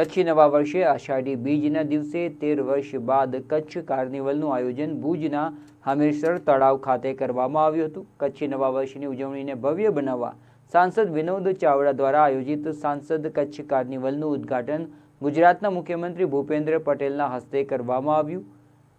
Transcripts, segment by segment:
કચ્છી નવા વર્ષે આષાઢી બીજના દિવસે તેર વર્ષ બાદ કચ્છ કાર્નિવલનું આયોજન ભુજના હમીરસર તળાવ ખાતે કરવામાં આવ્યું હતું. કચ્છી નવા વર્ષની ઉજવણીને ભવ્ય બનાવવા સાંસદ વિનોદ ચાવડા દ્વારા આયોજિત સાંસદ કચ્છ કાર્નિવલનું ઉદ્ઘાટન ગુજરાતના મુખ્યમંત્રી ભૂપેન્દ્ર પટેલના હસ્તે કરવામાં આવ્યું.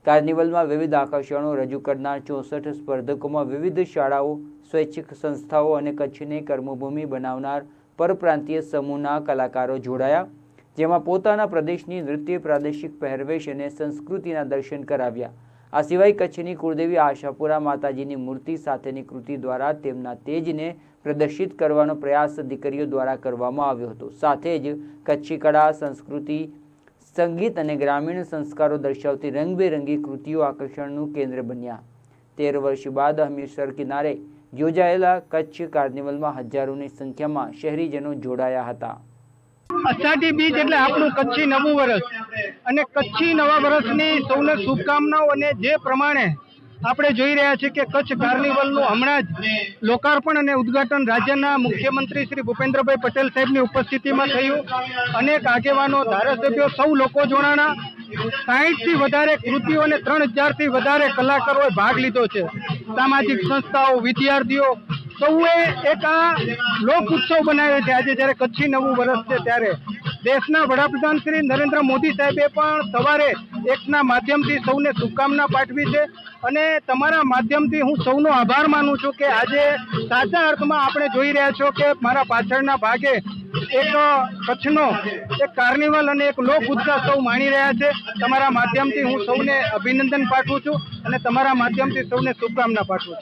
કાર્નિવલમાં વિવિધ આકર્ષણો રજૂ કરનાર ચોસઠ સ્પર્ધકોમાં વિવિધ શાળાઓ, સ્વૈચ્છિક સંસ્થાઓ અને કચ્છને કર્મભૂમિ બનાવનાર પરપ્રાંતીય સમૂહના કલાકારો જોડાયા. જેમાં પોતાના પ્રદેશની નૃત્ય પ્રાદેશિક પહેરવેશ અને સંસ્કૃતિના દર્શન કરાવ્યા. આ સિવાય કચ્છની કુળદેવી આશાપુરા માતાજીની મૂર્તિ સાથેની કૃતિ દ્વારા તેમના તેજને પ્રદર્શિત કરવાનો પ્રયાસ દીકરીઓ દ્વારા કરવામાં આવ્યો હતો. સાથે જ કચ્છી કળા, સંસ્કૃતિ, સંગીત અને ગ્રામીણ સંસ્કારો દર્શાવતી રંગબેરંગી કૃતિઓ આકર્ષણનું કેન્દ્ર બન્યા. તેર વર્ષ બાદ હમીરસર કિનારે યોજાયેલા કચ્છ કાર્નિવલમાં હજારોની સંખ્યામાં શહેરીજનો જોડાયા હતા. અષાઢી બીજ એટલે આપણું કચ્છી નવું વર્ષ અને કચ્છી નવા વર્ષની સૌને શુભકામનાઓ અને જે પ્રમાણે આપણે જોઈ રહ્યા છીએ કે કચ્છ કાર્નિવલનું હમણાં જ લોકાર્પણ અને ઉદ્ઘાટન રાજ્યના મુખ્યમંત્રી શ્રી ભૂપેન્દ્રભાઈ પટેલ સાહેબની ઉપસ્થિતિમાં થયું. અનેક આગેવાનો, ધારાસભ્યો, સૌ લોકો જોડાણા. સાહીઠથી વધારે કૃતિઓ અને ત્રણ હજારથી વધારે કલાકારોએ ભાગ લીધો છે. સામાજિક સંસ્થાઓ, વિદ્યાર્થીઓ સૌએ એક આ લોક ઉત્સવ બનાવ્યો છે. આજે જ્યારે કચ્છી નવું વર્ષ છે ત્યારે દેશના વડાપ્રધાન શ્રી નરેન્દ્ર મોદી સાહેબે પણ સવારે એકના માધ્યમથી સૌને શુભકામના પાઠવી છે. અને તમારા માધ્યમથી હું સૌનો આભાર માનું છું કે આજે સાચા અર્થમાં આપણે જોઈ રહ્યા છો કે મારા પાછળના ભાગે એક કચ્છનો એક કાર્નિવલ અને એક લોક ઉત્સાહ સૌ માણી રહ્યા છે. તમારા માધ્યમથી હું સૌને અભિનંદન પાઠવું છું અને તમારા માધ્યમથી સૌને શુભકામના પાઠવું